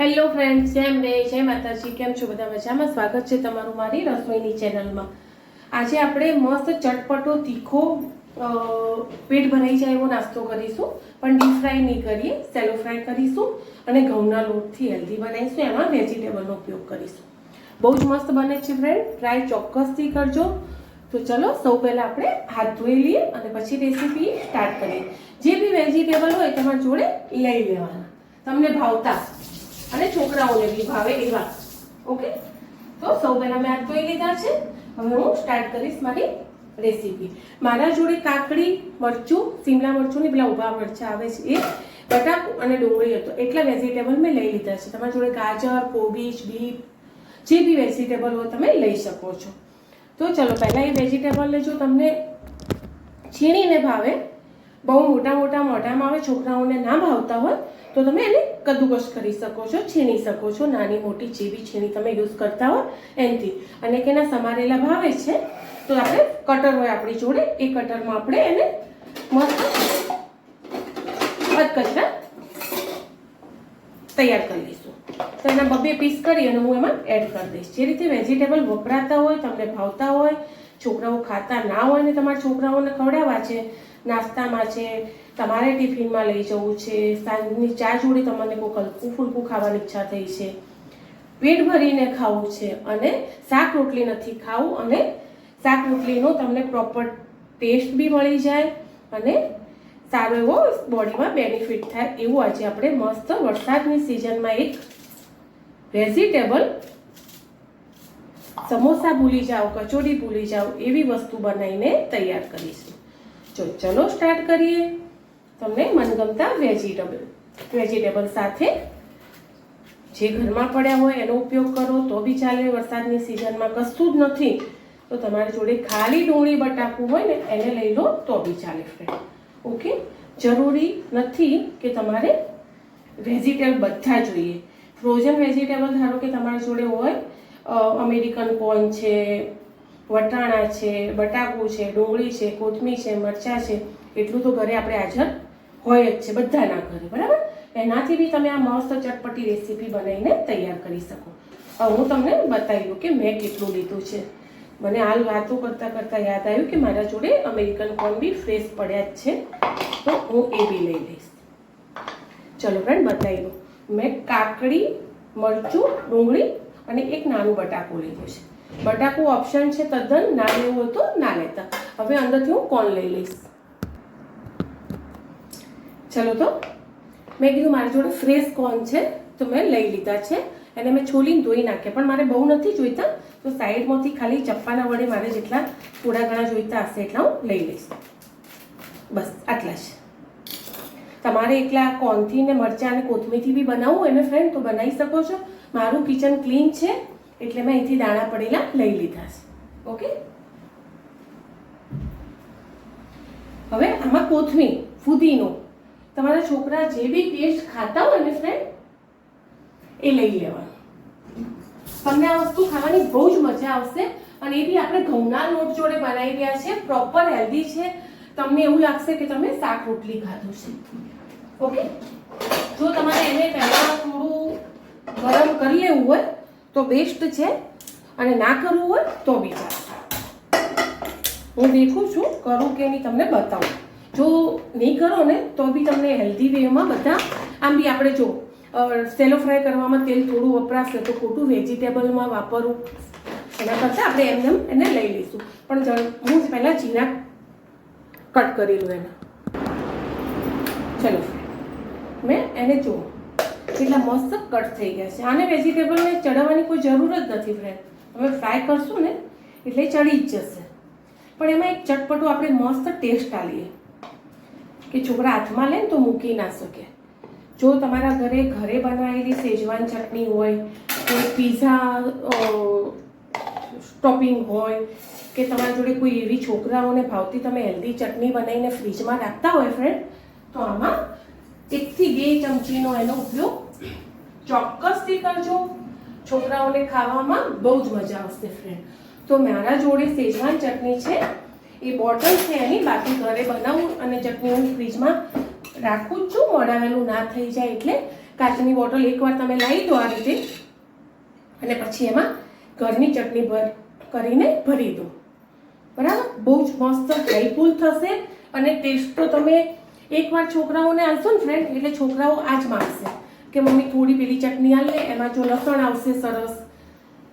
Hello friends જેમ બે જય માતાજી, કેમ છો બધા મજામાં? સ્વાગત છે તમારું મારી રસોઈની ચેનલમાં આજે આપણે મસ્ત ચટપટો, તીખો પેટ ભરાઈ જાય એવો નાસ્તો કરીશું. પણ ડીપ ફ્રાય નહીં કરીએ સેલો ફ્રાય કરીશું અને ઘઉંના લોટથી હેલ્ધી બનાવીશું. એમાં વેજીટેબલનો ઉપયોગ કરીશું. બહુ જ મસ્ત બને છે ફ્રેન્ડ ટ્રાય ચોક્કસથી કરજો. તો ચલો, સૌ પહેલાં આપણે હાથ ધોઈ લઈએ અને પછી રેસીપી સ્ટાર્ટ કરીએ. જે બી વેજીટેબલ હોય તમારી જોડે લઈ લેવાના. તમને ભાવતા અને છોકરાઓને બી ભાવે એવા. ઓકે? તો સૌ પહેલાં મેં આ ધોઈ લીધા છે. હવે હું સ્ટાર્ટ કરીશ મારી રેસીપી મારા જોડે કાકડી, મરચું સિમલા મરચું ને પેલા ઊભા મરચાં આવે છે એ બટાકું અને ડુંગળી હતો. એટલા વેજીટેબલ મેં લઈ લીધા છે. તમારા જોડે ગાજર, કોબીજ, બીટ, જે બી વેજીટેબલ હોય તમે લઈ શકો છો. તો ચલો પહેલાં એ વેજીટેબલને જો તમને છીણીને ભાવે, બહુ મોટા મોટા મોઢામાં આવે, છોકરાઓને ના ભાવતા હોય તો તમે એને કદુકશ કરી શકો છો, છીણી શકો છો. નાની મોટી જે બી છીણી તમે યુઝ કરતા હોય એનથી. અને એના સમારેલા ભાવે છે, તો આપણે કટર હોય આપણી જોડે, એ કટરમાં આપણે એને મસ્ત કચરા તૈયાર કરી લઈશું. તો એના બબે પીસ કરી અને હું એમાં એડ કરી દઈશ. જે રીતે વેજીટેબલ વપરાતા હોય, તમને ભાવતા હોય, છોકરાઓ ખાતા ના હોય ને તમારા છોકરાઓને ખવડાવવા છે, નાસ્તામાં છે તમારે ટિફિનમાં લઈ જવું છે, સાંજની ચા જોડે તમને કોઈ હલકું ફૂલકું ખાવાની ઈચ્છા થઈ છે. પેટ ભરીને ખાવું છે અને શાક રોટલી નથી ખાવું અને શાક રોટલીનો તમને પ્રોપર ટેસ્ટ બી મળી જાય અને સારો એવો બોડીમાં બેનિફિટ થાય એવું આજે આપણે મસ્ત વરસાદની સિઝનમાં એક વેજીટેબલ સમોસા ભૂલી જાઓ, કચોરી ભૂલી જાઓ એવી વસ્તુ બનાવીને તૈયાર કરીશું. જો ચલો સ્ટાર્ટ કરીએ. તમને મનગમતા વેજીટેબલ વેજીટેબલ સાથે જે ઘરમાં પડ્યા હોય એનો ઉપયોગ કરો, તો બી ચાલે. વરસાદની સિઝનમાં કશું જ નથી. તો તમારી જોડે ખાલી ડુંગળી બટાકું હોય ને, એને લઈ લો, તો બી ચાલે ફ્રેન્ડ ઓકે જરૂરી નથી કે તમારે વેજીટેબલ બધા જોઈએ. ફ્રોઝન વેજીટેબલ ધારો કે તમારા જોડે હોય અમેરિકન કોર્ન છે, વટાણા છે, બટાકું છે, ડુંગળી છે, કોથમીર છે, મરચાં છે, એટલું તો ઘરે આપણે હાજર હોય જ છે બધાના ઘરે, બરાબર? એનાથી બી તમે આ મસ્ત ચટપટી રેસીપી બનાવીને તૈયાર કરી શકો. હું તમને બતાવી દઉં કે મેં કેટલું લીધું છે. મને હાલ વાતો કરતાં કરતાં યાદ આવ્યું કે મારા જોડે અમેરિકન કોર્ન બી ફ્રેશ પડ્યા જ છે. તો હું એ બી લઈ લઈશ. ચલો ફ્રેન્ડ બતાવી દઉં. મેં કાકડી, મરચું, ડુંગળી અને એક નાનું બટાકું લીધું છે. બટાકું ઓપ્શન છે તદ્દન, ના લેવું હોય તો ના લેતા. હવે અંદરથી હું કોર્ન લઈ લઈશ. ચલો તો. મેં કીધું મારી જોડે ફ્રેશ કોર્ન છે, તો મેં લઈ લીધા છે. એને મેં છોલીને ધોઈ નાખ્યા. પણ મારે બહુ નથી જોઈતા, તો સાઈડમાંથી ખાલી ચપ્પાના વડે મારે જેટલા થોડા ઘણા જોઈતા હશે એટલા હું લઈ લઈશ. બસ, આટલા છે તમારે એકલા કોનથી ને મરચાં અને કોથમીરથી બી બનાવવું હોય ને ફ્રેન્ડ તો બનાવી શકો છો. મારું કિચન ક્લીન છે, એટલે મેં અહીંથી દાણા પડેલા લઈ લીધા છે. ઓકે? હવે આમાં કોથમીર, ફુદીનો. તમારા છોકરા જે બી ટેસ્ટ ખાતા હોય ને ફ્રેન્ડ એ લઈ લેવાનું. તમને આ વસ્તુ ખાવાની બહુ જ મજા આવશે અને એ બી આપણે ઘઉંના લોટ જોડે બનાવી રહ્યા છે પ્રોપર હેલ્ધી છે. તમને એવું લાગશે કે તમે શાક રોટલી ખાધું છે. ઓકે જો તમારે એને પહેલાં થોડું ગરમ કરી લેવું હોય, તો બેસ્ટ છે. અને ના કરવું હોય, તો બી હું દેખું છું, કરું કે નહીં, તમને બતાવું. જો નહીં કરો ને, તો બી તમને હેલ્ધી વેમાં બધા, આમ બી આપણે જો સેલો ફ્રાય કરવામાં તેલ થોડું વપરાશે તો ખોટું વેજીટેબલમાં વાપરવું એના કરતાં આપણે એમને એમ એને લઈ લઈશું. પણ હું પહેલાં જીરા કટ કરી લઉં એના. ચલો. મેં એને જો, કેટલા મસ્ત કટ થઈ ગયા છે. આને વેજીટેબલને ચડાવવાની કોઈ જરૂર જ નથી ફ્રેન્ડ તમે ફ્રાય કરશું ને, એટલે ચડી જ જશે. પણ એમાં એક ચટપટું આપણે મસ્ત ટેસ્ટ આલીએ. કે છોકરા હાથમાં લે ને તો મૂકી ના શકે. જો તમારા ઘરે ઘરે બનાવેલી શેજવાન ચટણી હોય, કોઈ પીઝા ટોપિંગ હોય, કે તમારા જોડે કોઈ એવી છોકરાઓને ભાવતી તમે હેલ્ધી ચટણી બનાવીને ફ્રીજમાં રાખતા હોય ફ્રેન્ડ તો આમાં એકથી બે ચમચીનો એનો ઉપયોગ ચોક્કસથી કરજો. છોકરાઓને ખાવામાં બહુ જ મજા આવશે ફ્રેન્ડ તો મારા જોડે શેજવાન ચટણી છે એ બોટલ છે એની, બાકી ઘરે બનાવું અને ચટણી હું ફ્રીજમાં રાખું જ છું. મોડાવેલું ના થઈ જાય એટલે કાચની બોટલ એકવાર તમે લાવી દો આ રીતે. અને પછી એમાં ઘરની ચટણી ભર કરીને ભરી દો. બરાબર? બહુ જ મસ્ત હેલ્પફુલ થશે અને ટેસ્ટ તો તમે એકવાર છોકરાઓને આવશો ને ફ્રેન્ડ એટલે છોકરાઓ આ જ માગશે કે મમ્મી થોડી પેલી ચટણી આલે એમાં જો લસણ આવશે સરસ.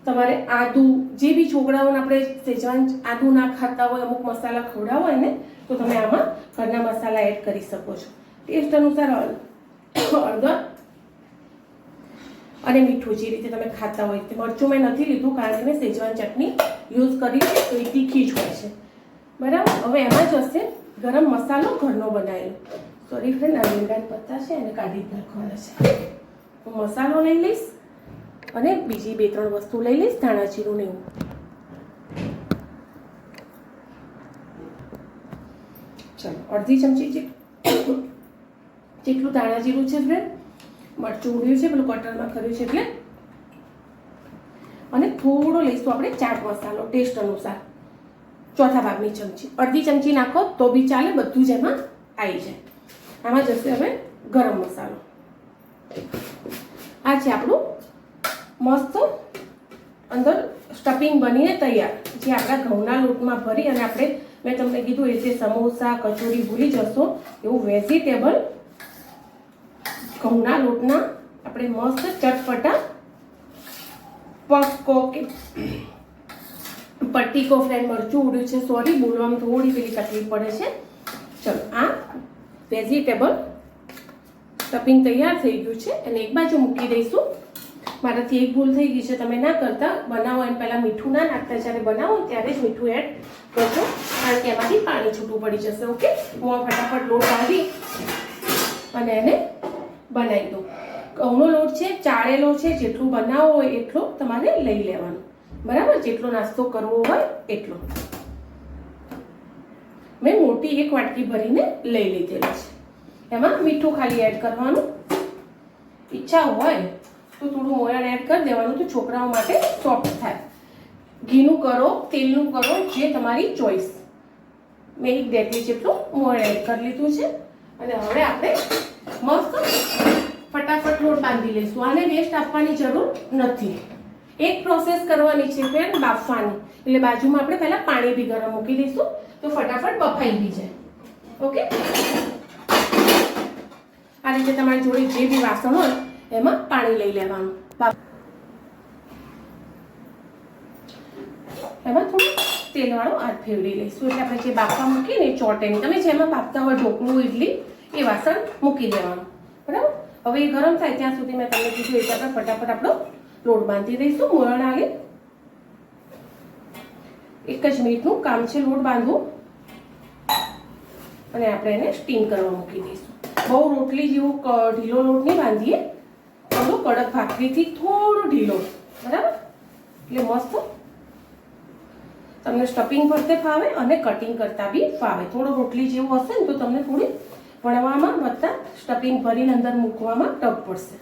તમારે આદુ, જે બી છોકરાઓને આપણે સેજવાન આદુ ના ખાતા હોય, અમુક મસાલા ખવડાવો હોય ને, તો તમે આમાં ઘરના મસાલા એડ કરી શકો છો. ટેસ્ટ અનુસાર હળ- હળદર અને મીઠું જે રીતે તમે ખાતા હોય, તે મરચું મેં નથી લીધું, કારણ કે મેં સેજવાન ચટણી યુઝ કરી છે, તો એ તીખી જ હોય છે. બરાબર? હવે એમાં જ હશે ગરમ મસાલો ઘરનો બનાવેલો. સોરી ફ્રેન્ડ આ લીમડા પત્તા છે, એને કાઢી જ નાખવાના છે. હું મસાલો લઈ લઈશ. અને બીજી બે ત્રણ વસ્તુ લઈ લઈશ ધાણા જીરું એવું. ચાલો, અડધી ચમચી જેટલું જેટલું ધાણા જીરું છે ફ્રેન્ડ મરચું ઉડ્યું છે, પેલું કટરમાં કર્યું છે એટલે. અને થોડો લઈશું આપણે ચાટ મસાલો, ટેસ્ટ અનુસાર. ચોથા ભાગની ચમચી. અડધી ચમચી નાખો તો બી ચાલે, બધું જ એમાં આવી જાય. આમાં જશે હવે ગરમ મસાલો. આ છે આપણું મસ્ત અંદર સ્ટફિંગ બનીને તૈયાર, જે આપણા ઘઉંના લોટમાં ભરી અને આપણે, મેં તમને કીધું એ જે સમોસા, કચોરી ભૂલી જશો, એવું વેજીટેબલ ઘઉંના લોટના આપણે મસ્ત ચટપટા પકો કે પટ્ટીકો ફ્રેન્ડ મરચું ઉડ્યું છે સોરી બોલવામાં થોડી પેલી તકલીફ પડે છે. ચલો, આ વેજીટેબલ સ્ટફિંગ તૈયાર થઈ ગયું છે અને એક બાજુ મૂકી દઈશું. મારાથી એક ભૂલ થઈ ગઈ છે. તમે ના કરતા. બનાવો એમ પહેલાં મીઠું ના નાખતા. જ્યારે બનાવો ત્યારે જ મીઠું એડ કરજો. કારણ કે એમાંથી પાણી છૂટું પડી જશે. ઓકે હું આ ફટાફટ લોટ બાંધી અને એને બનાવી દઉં. ઘઉંનો લોટ છે, ચાળેલો છે, જેટલું બનાવવો હોય એટલો તમારે લઈ લેવાનો. બરાબર? જેટલો નાસ્તો કરવો હોય એટલો. મેં મોટી એક વાટકી ભરીને લઈ લીધેલી છે. એમાં મીઠું ખાલી એડ કરવાનું. ઈચ્છા હોય તો થોડું મોયણ એડ કરી દેવાનું તો છોકરાઓ માટે સોફ્ટ થાય. ઘીનું કરો, તેલનું કરો, જે તમારી ચોઈસ મેં એક ડેટલી જેટલું મોયણ એડ કરી લીધું છે. અને હવે આપણે મસ્ત ફટાફટ લોટ બાંધી લઈશું. આને વેસ્ટ આપવાની જરૂર નથી. એક પ્રોસેસ કરવાની છે ફેર બાફવાની. એટલે બાજુમાં આપણે પહેલાં પાણી બી ગરમ મૂકી દઈશું. તો ફટાફટ બફાઈ બી જાય. ઓકે? આ રીતે તમારી જોડે જે બી વાસણ હોય એમાં પાણી લઈ લેવાનું. એમાં થોડું તેલવાળો હાથ ફેરવી લઈશું. એટલે આપણે જે બાફવા મૂકીએ ને એ ચોટે તમે જેમાં બાફતા હોય ઢોકળું ઇડલી એ વાસણ મૂકી દેવાનું. બરાબર? હવે એ ગરમ થાય ત્યાં સુધી મેં તમને કીધું એટલે આપણે ફટાફટ આપણો લોટ બાંધી દઈશું. મોરણ આગે એક જ મિનિટનું કામ છે લોટ બાંધવું. અને આપણે એને સ્ટીમ કરવા મૂકી દઈશું. બહુ રોટલી જેવું ઢીલો લોટ નહીં બાંધીએ. થોડો કડક ભાખરીથી થોડો ઢીલો. બરાબર? એટલે મસ્ત. તમને સ્ટફિંગ ભરતે ફાવે અને કટિંગ કરતા બી ફાવે. થોડો રોટલી જેવું હશે ને તો તમને થોડી વણવામાં વત્તા સ્ટફિંગ ભરીને અંદર મૂકવામાં ટપ પડશે.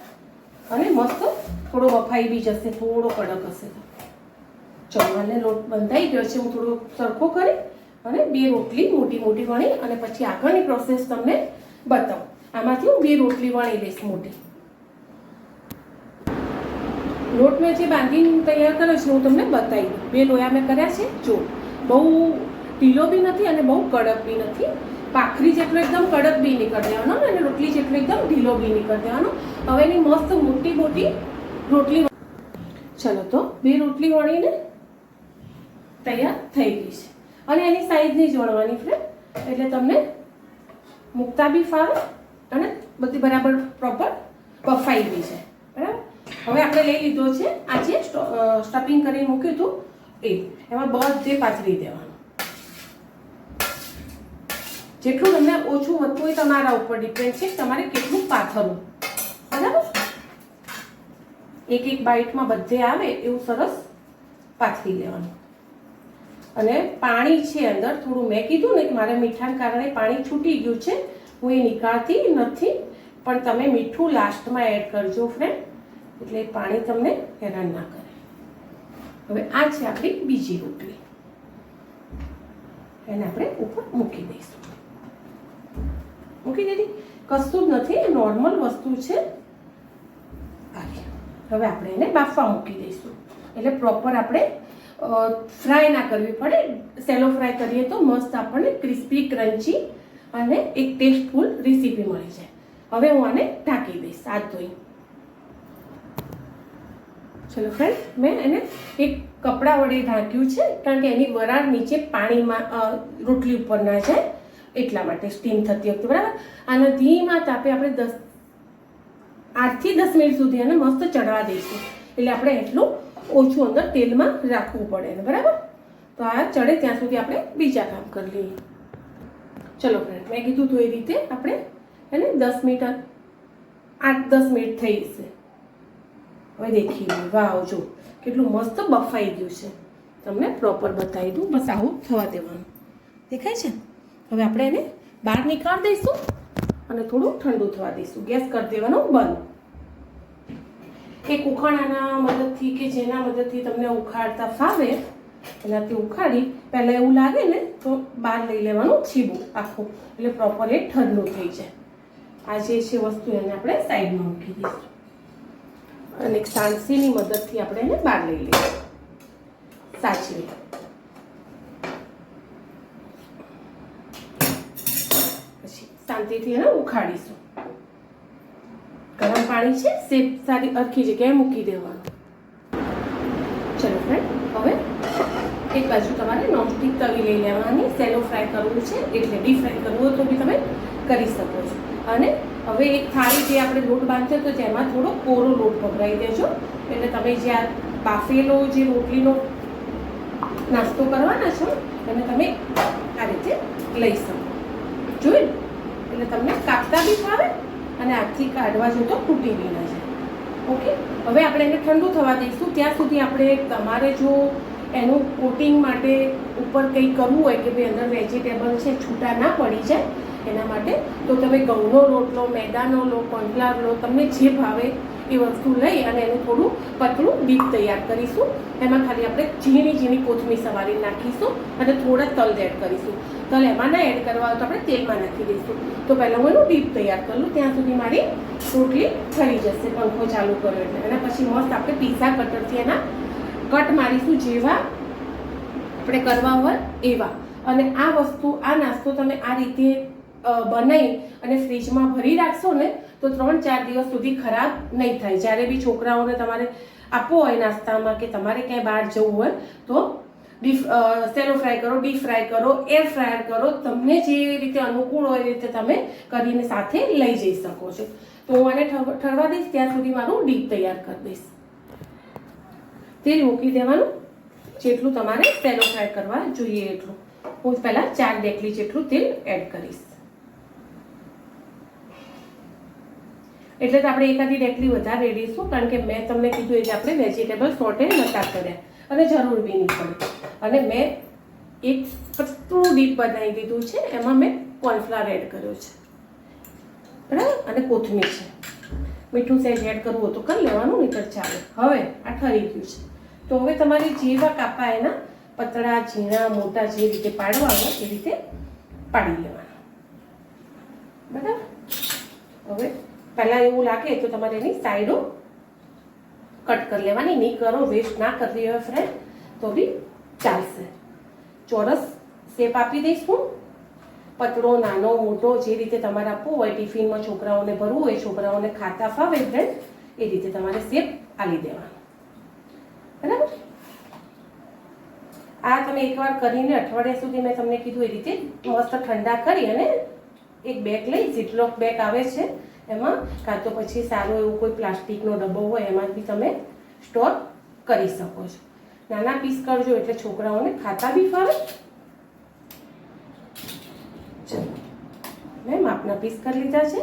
અને મસ્ત થોડો વફાઈ બી જશે, થોડો કડક હશે તો. લોટ બંધાઈ ગયો છે, હું થોડો સરખો કરી અને બે રોટલી મોટી મોટી વણી અને પછી આગળની પ્રોસેસ તમને બતાવું. આમાંથી હું બે રોટલી વણી લઈશ મોટી. લોટ મેં જે બાંધીને તૈયાર કર્યો છે, હું તમને બતાવી દઉં. બે લોયા મેં કર્યા છે, જો. બહુ ઢીલો બી નથી અને બહુ કડક બી નથી. પાખરી જેટલો એકદમ કડક બી નહીં કરી દેવાનો અને રોટલી જેટલો એકદમ ઢીલો બી નહીં કરી દેવાનો. હવે એની મસ્ત મોટી મોટી રોટલી ચલો તો, બે રોટલી વણીને તૈયાર થઈ ગઈ છે. અને એની સાઈઝની જ વણવાની ફ્રેન્ડ એટલે તમને મૂકતા બી ફાવે અને બધી બરાબર પ્રોપર બફાઈ બી છે. બરાબર? હવે આપણે લઈ લીધો છે આ જે સ્ટફિંગ કરીને મૂક્યું હતું. એ, એમાં બધે પાથરી દેવાનું. જેટલું તમને ઓછું વધતું હોય તમારા ઉપર ડિપેન્ડ છે તમારે કેટલું પાથરવું. બરાબર? એક એક બાઇટમાં બધે આવે એવું સરસ પાથરી લેવાનું અને પાણી છે અંદર, થોડું મેં કીધું ને કે મારે મીઠાને કારણે પાણી છૂટી ગયું છે, હું એ નીકાળતી નથી. પણ તમે મીઠું લાસ્ટમાં એડ કરજો ફ્રેન્ડ એટલે પાણી તમને હેરાન ના કરે. હવે આ છે આપણી બીજી રોટલી. એને આપણે ઉપર મૂકી દઈશું. મૂકી દીધી? કશું જ નથી નોર્મલ વસ્તુ છે. હવે આપણે એને બાફવા મૂકી દઈશું. એટલે પ્રોપર આપણે ફ્રાય ના કરવી પડે. સેલો ફ્રાય કરીએ તો મસ્ત આપણને ક્રિસ્પી ક્રન્ચી અને એક ટેસ્ટફુલ રેસીપી મળી જાય. હવે હું આને ઢાંકી દઈશ. આ ધોઈ ચલો ફ્રેન્ડ મેં એને એક કપડા વડે ઢાંક્યું છે, કારણ કે એની વરાળ નીચે પાણીમાં રોટલી ઉપર ના જાય એટલા માટે સ્ટીમ થતી વખતે, બરાબર? આને ધીમા તાપે આપણે દસ, આઠથી દસ મિનિટ સુધી એને મસ્ત ચડવા દઈશું. એટલે આપણે એટલું ઓછું અંદર તેલમાં રાખવું પડે એને, બરાબર? તો આ ચડે ત્યાં સુધી આપણે બીજા કામ કરી લઈએ. ચલો ફ્રેન્ડ મેં કીધું તો એ રીતે આપણે એને દસ મિનિટ, આઠ દસ મિનિટ થઈ જશે. હવે દેખી લો, વાવ, જો, કેટલું મસ્ત બફાઈ ગયું છે. તમને પ્રોપર બતાવી દઉં બસ આવું થવા દેવાનું. દેખાય છે? હવે આપણે એને બહાર નીકાળી દઈશું અને થોડું ઠંડુ થવા દઈશું. ગેસ કરી દેવાનો બંધ. એક ઉખાણાના મદદથી કે જેના મદદથી તમને ઉખાડતા ફાવે, એનાથી ઉખાડી પહેલાં એવું લાગે ને, તો બહાર લઈ લેવાનું છીબું આખું. એટલે પ્રોપર એ ઠંડુ થઈ જાય. આ જે છે વસ્તુ એને આપણે સાઈડમાં મૂકી દઈશું. અને એક મદદથી આપણે એને બહાર લઈ લઈએ. સાચવી. પછી શાંતિથી એને ઉખાડીશું. ગરમ પાણી છે સેપ સારી અરખી જગ્યાએ મૂકી દેવાનું. ચલો ફ્રેન્ડ હવે એક બાજુ તમારે નોનસ્ટિક તવી લઈ લેવાની, સેલો ફ્રાય કરવું છે, એટલે ડીપ ફ્રાય કરવું હોય તો બી તમે કરી શકો છો. અને હવે એક થાળી જે આપણે લોટ બાંધ્યો તો તેમાં થોડો કોરો લોટ પકડાઈ દેજો. એટલે તમે જે આ બાફેલો જે રોટલીનો નાસ્તો કરવાના છો એને તમે આ રીતે લઈ શકો. જોયું? એટલે તમને કાપતા બી ફાવે અને હાથથી કાઢવા જો તો તૂટી બી ના જાય. ઓકે? હવે આપણે એને ઠંડુ થવા દઈશું. ત્યાં સુધી આપણે તમારે જો એનું કોટિંગ માટે ઉપર કંઈ કરવું હોય કે ભાઈ અંદર વેજીટેબલ છે, છૂટા ના પડી જાય એના માટે તો તમે ઘઉંનો રોટલો મેદાનો લો કોર્નફ્લાવર લો, તમને જે ભાવે એ વસ્તુ લઈ અને એનું થોડું પતલું ડીપ તૈયાર કરીશું. એમાં ખાલી આપણે ઝીણી ઝીણી કોથમીર સવારી નાખીશું અને થોડા તલ એડ કરીશું. તલ એમાં ના એડ કરવા તો આપણે તેલમાં નાખી દઈશું. તો પહેલાં હું એનું ડીપ તૈયાર કરું ત્યાં સુધી મારી રોટલી થઈ જશે, પંખો ચાલુ કર્યો એટલે. અને પછી મસ્ત આપણે પીઝા કટરથી એના કટ મારીશું જેવા આપણે કરવા હોય એવા. અને આ વસ્તુ, આ નાસ્તો તમે આ રીતે બનાવી અને ફ્રીજમાં ભરી રાખશો ને, તો ત્રણ ચાર દિવસ સુધી ખરાબ નહીં થાય. જ્યારે બી છોકરાઓને તમારે આપવો હોય નાસ્તામાં કે તમારે ક્યાંય બહાર જવું હોય, તો ડીપ સેલો ફ્રાય કરો, ડીપ ફ્રાય કરો, એર ફ્રાયર કરો. તમને જે રીતે અનુકૂળ હોય એ રીતે તમે કરીને સાથે લઈ જઈ શકો છો. તો હું આને ઠરવા દઈશ, ત્યાં સુધી મારું ડીપ તૈયાર કરી દઈશ. તેલ મૂકી દેવાનું, જેટલું તમારે સેલો ફ્રાય કરવા જોઈએ એટલું. હું પહેલાં ચાર ડેકલી જેટલું તેલ એડ કરીશ. એટલે તો આપણે એકાદી રેટલી વધારે રેડીશું કારણ કે મેં તમને કીધું એ રીતે આપણે વેજીટેબલ સોટે નતા કર્યા. અને જરૂર બી નહીં પડે. અને મેં એક પતલું ડીપ બનાવી દીધું છે, એમાં મેં કોર્નફ્લાવર એડ કર્યો છે. બરાબર? અને કોથમીર છે. મીઠું સહેજ એડ કરવું તો કરી લેવાનું નહીં ચાલે. હવે આ ઠરી ગયું છે. તો હવે તમારે જેવા કાપા એના પતળા, ઝીણા, મોટા જે રીતે પાડવા હોય એ રીતે પાડી લેવાના. બરાબર? હવે પહેલાં એવું લાગે તો તમારે એની સાઈડો કટ કરી લેવાની, નહીં કરો વેસ્ટ ના કરવી હોય ફ્રેન્ડ તો બી ચાલશે. ચોરસ શેપ આપી દઈશ હું. પતળો, નાનો, મોટો, જે રીતે તમારે આપવો હોય, ટિફિનમાં છોકરાઓને ભરવું હોય, છોકરાઓને ખાતા ફાવે ફ્રેન્ડ એ રીતે તમારે શેપ આલી દેવાનો. બરાબર? આ તમે એકવાર કરીને અઠવાડિયા સુધી મેં તમને કીધું એ રીતે મસ્ત ઠંડા કરી અને એક બેગ લઈ ઝીટલોક બેગ આવે છે. એમાં? કાં તો પછી સારો એવો કોઈ પ્લાસ્ટિકનો ડબ્બો હોય એમાં બી તમે સ્ટોર કરી શકો છો. નાના પીસ કરજો એટલે છોકરાઓને ખાતા બી ફાવે ચલો. મેં માપના પીસ કરી લીધા છે.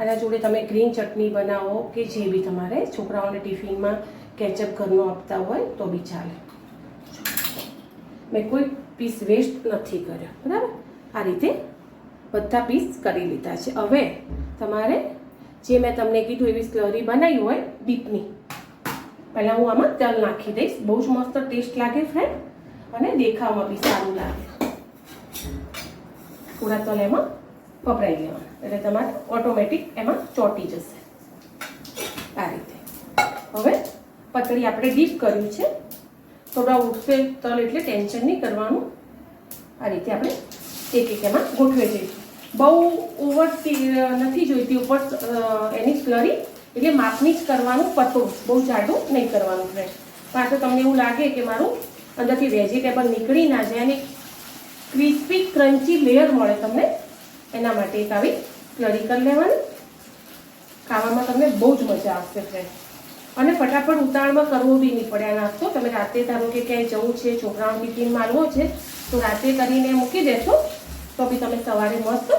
આના જોડે તમે ગ્રીન ચટણી બનાવો કે જે બી તમારે છોકરાઓને ટિફિનમાં કેચઅપ ઘરનો આપતા હોય, તો બી ચાલે. મેં કોઈ પીસ વેસ્ટ નથી કર્યો. બરાબર? આ રીતે બધા પીસ કરી લીધા છે. હવે તમારે જે મેં તમને કીધું એવી સ્લરી બનાવી હોય ડીપની. પહેલાં હું આમાં તલ નાખી દઈશ. બહુ જ મસ્ત ટેસ્ટ લાગે ફ્રેન્ડ અને દેખાવમાં બી સારું લાગે. થોડા તલ એમાં પપરાઈ લેવાના. એટલે તમારે ઓટોમેટિક એમાં ચોંટી જશે. આ રીતે. હવે પતળી આપણે ડીપ કર્યું છે. થોડા ઉઠશે તલ એટલે ટેન્શન નહીં કરવાનું. આ રીતે આપણે એક એક એમાં ગોઠવે જઈશું બહુ ઓવર નથી જોઈતી ઉપર એની સ્લરી. એટલે માપની જ કરવાનું પતળું બહુ જાડું નહીં કરવાનું ફ્રેન્ડ કારણ તો તમને એવું લાગે કે મારું અંદરથી વેજીટેબલ નીકળી ના જાય અને ક્રિસ્પી ક્રન્ચી લેયર મળે તમને, એના માટે એક આવી સ્લરી કરી લેવાની. ખાવામાં તમને બહુ જ મજા આવશે ફ્રેન્ડ અને ફટાફટ ઉતાવળમાં કરવો બી નહીં પડે. આ નાસ્તો તમે રાતે ધારો કે ક્યાંય જવું છે, છોકરાઓને ટિફિન માલવો છે, તો રાતે કરીને મૂકી દેશો. તો બી તમે સવારે મસ્ત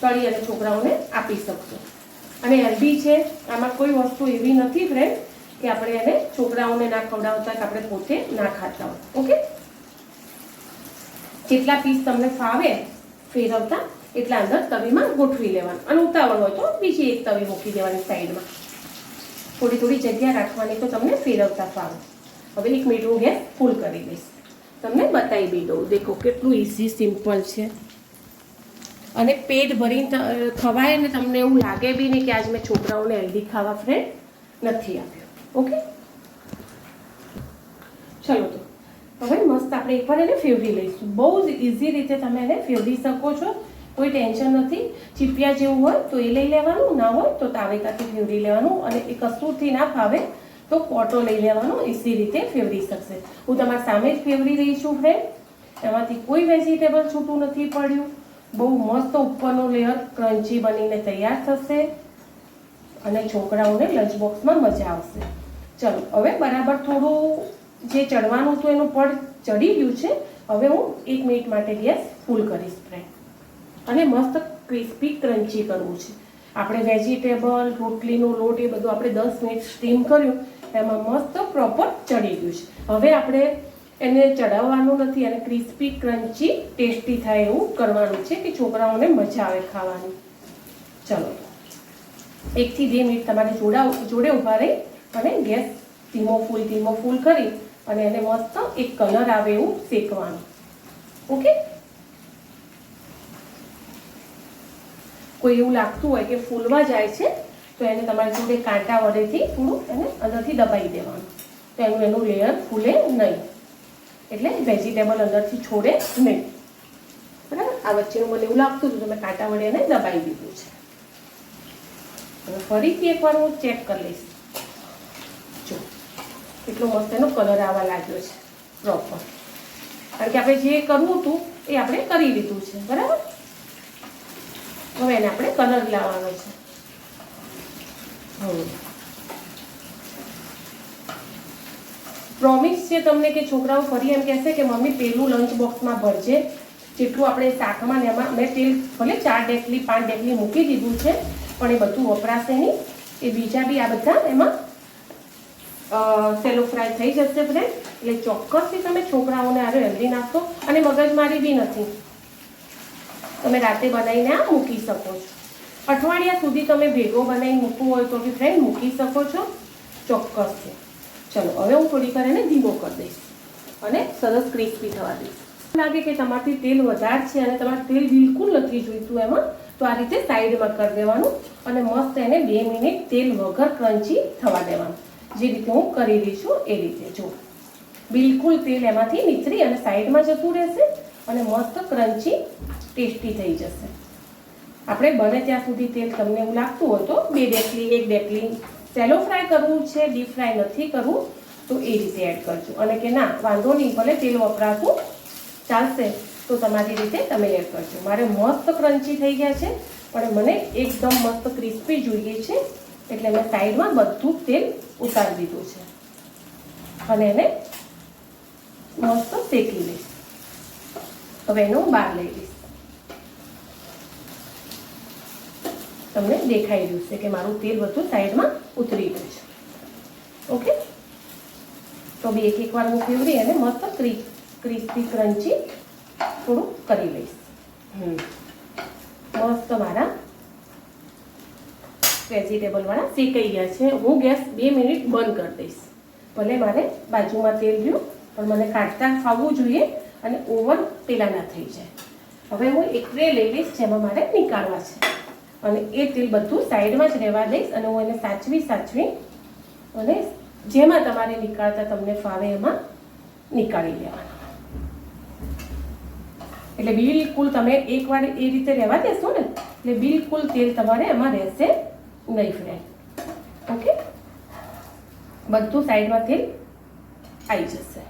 તળી અને છોકરાઓને આપી શકશો. અને હેલ્ધી છે, આમાં કોઈ વસ્તુ એવી નથી ફ્રેન્ડ કે આપણે એને છોકરાઓને ના ખવડાવતા કે આપણે પોતે ના ખાતા હોય. ઓકે જેટલા પીસ તમને ફાવે ફેરવતા, એટલા અંદર તવીમાં ગોઠવી લેવાનું. અને ઉતાવળ હોય તો બીજી એક તવી મૂકી દેવાની સાઈડમાં. થોડી થોડી જગ્યા રાખવાની તો તમને ફેરવતા ફાવે. હવે એક મિનિટ હું ગેસ ફૂલ કરી દઈશ. તમને બતાવી બી દઉં. દેખો, કેટલું ઇઝી સિમ્પલ છે. અને પેટ ભરીને ખવાય ને તમને એવું લાગે બી નહીં કે આજ મેં છોકરાઓને હેલ્ધી ખાવા ફ્રેન્ડ નથી આપ્યો. ઓકે ચલો તો. હવે મસ્ત આપણે એકવાર એને ફેવરી લઈશું. બહુ જ ઇઝી રીતે તમે એને ફેવરી શકો છો. કોઈ ટેન્શન નથી. ચીપિયા જેવું હોય તો એ લઈ લેવાનું. ના હોય તો તાવેકાથી ફેવરી લેવાનું. અને એ કસૂરથી ના ફાવે તો કોટો લઈ લેવાનો. ઇઝી રીતે ફેવરી શકશે હું તમારી સામે જ ફેવરી રહી છું ફ્રેન્ડ એમાંથી કોઈ વેજીટેબલ છૂટું નથી પડ્યું. બહુ મસ્ત ઉપરનું લેયર ક્રન્ચી બનીને તૈયાર થશે અને છોકરાઓને લંચ બોક્સમાં મજા આવશે. ચલો, હવે બરાબર થોડું જે ચડવાનું હતું એનું પડ ચડી ગયું છે, હવે હું એક મિનિટ માટે ગેસ ફૂલ કરીશ ફ્રેન્ડ અને મસ્ત ક્રિસ્પી ક્રન્ચી કરવું છે. આપણે વેજીટેબલ રોટલીનો લોટ એ બધું આપણે દસ મિનિટ સ્ટીમ કર્યું, એમાં મસ્ત પ્રોપર ચડી ગયું છે. હવે આપણે એને ચડાવવાનું નથી અને ક્રિસ્પી ક્રન્ચી ટેસ્ટી થાય એવું કરવાનું છે કે છોકરાઓને મજા આવે ખાવાની. ચલો. એકથી બે મિનિટ તમારે જોડા જોડે ઊભા રહી અને ગેસ ધીમો ફૂલ ધીમો ફૂલ કરી અને એને મસ્ત એક કલર આવે એવું શેકવાનું. ઓકે? કોઈ એવું લાગતું હોય કે ફૂલવા જાય છે, તો એને તમારી જોડે કાંટા વડેથી થોડું એને અંદરથી દબાઈ દેવાનું. તો એનું એનું લેયર ફૂલે નહીં. એટલે વેજીટેબલ અંદરથી છોડે નહીં. બરાબર? આ વચ્ચેનું મને એવું લાગતું હતું તો મેં કાંટા વડે એને દબાવી દીધું છે. હવે ફરીથી એકવાર હું ચેક કરી લઈશ. જો, કેટલો મસ્ત એનો કલર આવવા લાગ્યો છે. પ્રોપર કારણ કે આપણે જે કરવું હતું એ આપણે કરી લીધું છે. બરાબર? હવે એને આપણે કલર લાવવાનો છે. હમ. પ્રોમિસ છે તમને કે છોકરાઓ ફરી એમ કહેશે કે, મમ્મી, પેલું લંચ બોક્સમાં ભરજે. જેટલું આપણે શાકમાં ને એમાં મેં તેલ ભલે ચાર ડેકલી, પાંચ ડેકલી મૂકી દીધું છે, પણ એ બધું વપરાશે નહીં. એ બીજા બી આ બધા એમાં સેલો ફ્રાય થઈ જશે ફ્રેન્ડ એટલે ચોક્કસથી તમે છોકરાઓને આરો હેલ્ધી નાખશો અને મગજમારી બી નથી. તમે રાતે બનાવીને આ મૂકી શકો છો. અઠવાડિયા સુધી તમે ભેગો બનાવી મૂકવું હોય તો બી ફ્રેન્ડ મૂકી શકો છો. ચોક્કસથી. ચલો, હવે હું થોડીક વાર એને ધીમો કરી દઈશ અને સરસ ક્રિસ્પી થવા દઈશ. લાગે કે તમારથી તેલ વધારે છે અને તમારે તેલ બિલકુલ નથી જોઈતું એમાં, તો આ રીતે સાઈડમાં કરી દેવાનું અને મસ્ત એને બે મિનિટ તેલ વગર ક્રન્ચી થવા દેવાનું. જે રીતે હું કરી રહી છું એ રીતે, જો. બિલકુલ તેલ એમાંથી નીતરી અને સાઈડમાં જતું રહેશે અને મસ્ત ક્રન્ચી ટેસ્ટી થઈ જશે. આપણે બને ત્યાં સુધી તેલ તમને એવું લાગતું હોય તો બે ડેકલી, એક ડેકલી સેલો ફ્રાય કરવું છે, ડીપ ફ્રાય નથી કરવું, તો એ રીતે એડ કરજો. અને કે ના, વાંધો નહીં, ભલે તેલ વપરાતું ચાલશે, તો તમારી રીતે તમે એડ કરજો. મારે મસ્ત ક્રન્ચી થઈ ગયા છે, પણ મને એકદમ મસ્ત ક્રિસ્પી જોઈએ છે, એટલે મેં સાઈડમાં બધું તેલ ઉતારી દીધું છે. અને એને મસ્ત શેકી લઈશ. હવે એનો બહાર લઈ લઈશ. તમને દેખાઈ રહ્યું છે કે મારું તેલ બધું સાઈડમાં ઉતરી ગયું છે. ઓકે તો બી એક એક વાર હું ફેવરી અને મસ્ત ક્રી, ક્રિસ્પી, ક્રન્ચી થોડું કરી લઈશ. મસ્ત મારા વેજીટેબલવાળા શેકાઈ ગયા છે. હું ગેસ બે મિનિટ બંધ કરી દઈશ. ભલે મારે બાજુમાં તેલ રહ્યું, પણ મને કાઢતા ખાવું જોઈએ અને ઓવન પેલા ના થઈ જાય. હવે હું એક ટ્રે લઈ લઈશ જેમાં મારે નીકાળવા છે. અને એ તેલ બધું સાઈડમાં જ રહેવા દઈશ અને હું એને સાચવી સાચવી અને જેમાં તમારે નીકાળતા તમને ફાવે એમાં નીકાળી લેવાના. એટલે બિલકુલ તમે એકવાર એ રીતે રહેવા દેશો ને, એટલે બિલકુલ તેલ તમારે એમાં રહેશે નહીં ફ્રેન્ડ ઓકે બધું સાઈડમાં તેલ આવી જશે.